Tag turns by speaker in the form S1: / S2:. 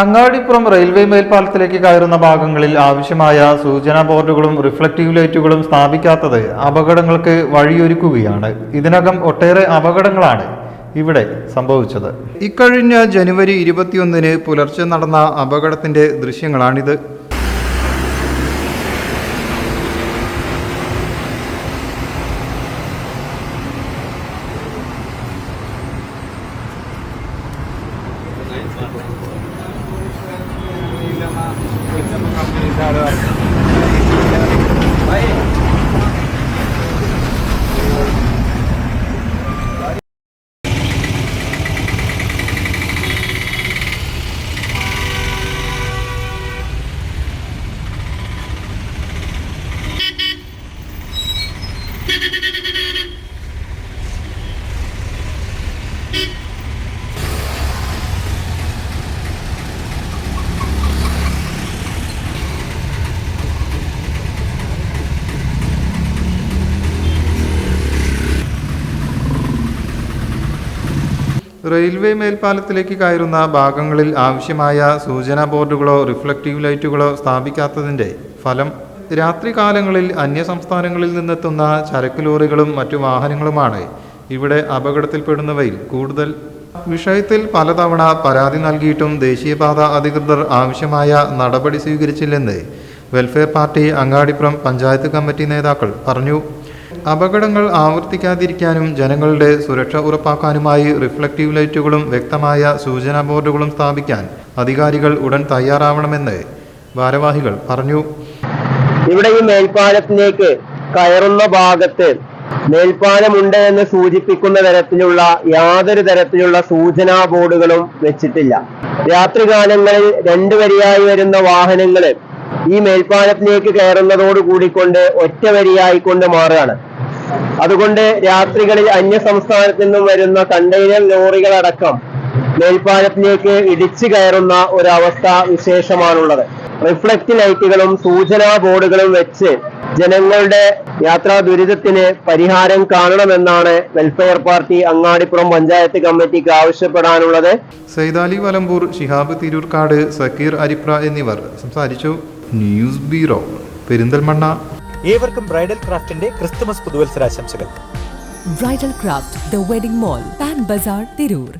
S1: Angadipuram railway മേൽപ്പാലത്തിലേക്ക് കയറുന്ന ഭാഗങ്ങളിൽ ആവശ്യമായ സൂചനാ ബോർഡുകളും റിഫ്ലക്റ്റീവ് ലൈറ്റുകളും സ്ഥാപിക്കാത്തത് അപകടങ്ങൾക്ക് വഴിയൊരുക്കുകയാണ്. ഇതിനകം ഒട്ടേറെ അപകടങ്ങളാണ് ഇവിടെ സംഭവിച്ചത്. ഇക്കഴിഞ്ഞ ജനുവരി ഇരുപത്തിയൊന്നിന് പുലർച്ചെ നടന്ന അപകടത്തിന്റെ ദൃശ്യങ്ങളാണിത്. റെയിൽവേ മേൽപ്പാലത്തിലേക്ക് കയറുന്ന ഭാഗങ്ങളിൽ ആവശ്യമായ സൂചനാ ബോർഡുകളോ റിഫ്ലക്റ്റീവ് ലൈറ്റുകളോ സ്ഥാപിക്കാത്തതിന്റെ ഫലം രാത്രികാലങ്ങളിൽ അന്യസംസ്ഥാനങ്ങളിൽ നിന്നെത്തുന്ന ചരക്ക് ലോറികളും മറ്റു വാഹനങ്ങളുമാണ് ഇവിടെ അപകടത്തിൽപ്പെടുന്നവയിൽ കൂടുതൽ. വിഷയത്തിൽ പലതവണ പരാതി നൽകിയിട്ടും ദേശീയപാത അധികൃതർ ആവശ്യമായ നടപടി സ്വീകരിച്ചില്ലെന്ന് welfare party Angadippuram panchayat committee നേതാക്കൾ പറഞ്ഞു. അപകടങ്ങൾ ആവർത്തിക്കാതിരിക്കാനും ജനങ്ങളുടെ സുരക്ഷ ഉറപ്പാക്കാനുമായി റിഫ്ലക്റ്റീവ് ലൈറ്റുകളും വ്യക്തമായ സൂചനാ ബോർഡുകളും സ്ഥാപിക്കാൻ അധികാരികൾ ഉടൻ തയ്യാറാവണമെന്ന് ഭാരവാഹികൾ പറഞ്ഞു.
S2: ഇവിടെ ഈ മേൽപ്പാലത്തിലേക്ക് കയറുന്ന ഭാഗത്ത് മേൽപ്പാലമുണ്ട് എന്ന് സൂചിപ്പിക്കുന്ന തരത്തിലുള്ള യാതൊരു തരത്തിലുള്ള സൂചനാ ബോർഡുകളും വെച്ചിട്ടില്ല. രാത്രികാലങ്ങളിൽ രണ്ടു വരിയായി വരുന്ന വാഹനങ്ങൾ ഈ മേൽപ്പാലത്തിലേക്ക് കയറുന്നതോട് കൂടിക്കൊണ്ട് ഒറ്റ വരിയായിക്കൊണ്ട് മാറുകയാണ്. അതുകൊണ്ട് രാത്രികളിൽ അന്യ സംസ്ഥാനത്തു നിന്നും വരുന്ന കണ്ടെയ്നർ ലോറികളടക്കം മേൽപ്പാലത്തിലേക്ക് ഇടിച്ചു കയറുന്ന ഒരവസ്ഥ വിശേഷമാണുള്ളത്. റിഫ്ലക്റ്റ് ലൈറ്റുകളും സൂചനാ ബോർഡുകളും വെച്ച് ജനങ്ങളുടെ യാത്രാ ദുരിതത്തിന് പരിഹാരം കാണണമെന്നാണ് വെൽഫെയർ പാർട്ടി അങ്ങാടിപ്പുറം പഞ്ചായത്ത് കമ്മിറ്റിക്ക് ആവശ്യപ്പെടാനുള്ളത്.
S1: സൈതാലി വലമ്പൂർ ഷിഹാബ് തിരൂർക്കാട് സക്കീർ അരിപ്ര എന്നിവർ സംസാരിച്ചു. ന്യൂസ് ബ്യൂറോ പെരിന്തൽമണ്ണ
S3: ഏവർക്കും ബ്രൈഡൽ ക്രാഫ്റ്റിന്റെ Christmas പുതുവത്സരാശംസകൾ
S4: bridal craft the wedding mall Pan Bazaar Tirur.